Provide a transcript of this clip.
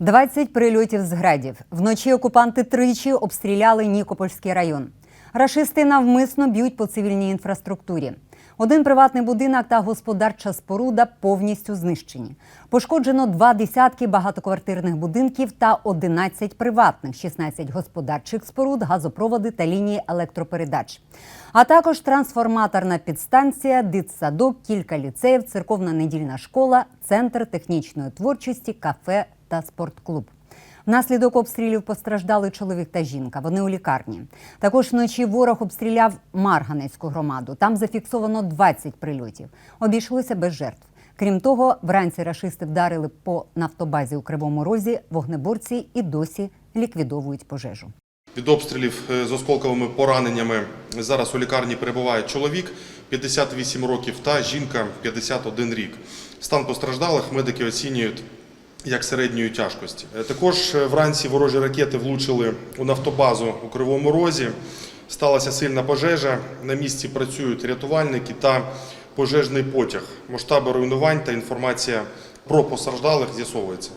20 прильотів з градів. Вночі окупанти тричі обстріляли Нікопольський район. Рашисти навмисно б'ють по цивільній інфраструктурі. Один приватний будинок та господарча споруда повністю знищені. Пошкоджено два десятки багатоквартирних будинків та 11 приватних, 16 господарчих споруд, газопроводи та лінії електропередач. А також трансформаторна підстанція, дитсадок, кілька ліцеїв, церковна недільна школа, центр технічної творчості, кафе та спортклуб. Внаслідок обстрілів постраждали чоловік та жінка. Вони у лікарні. Також вночі ворог обстріляв Марганецьку громаду. Там зафіксовано 20 прильотів. Обійшлося без жертв. Крім того, вранці рашисти вдарили по нафтобазі у Кривому Розі. Вогнеборці і досі ліквідовують пожежу. Від обстрілів е, з осколковими пораненнями зараз у лікарні перебуває чоловік 58 років та жінка 51 рік. Стан постраждалих медики оцінюють як середньої тяжкості. Е, Також е, вранці ворожі ракети влучили у нафтобазу у Кривому Розі. Сталася сильна пожежа. На місці працюють рятувальники та пожежний потяг. Масштаби руйнувань та інформація про постраждалих з'ясовується.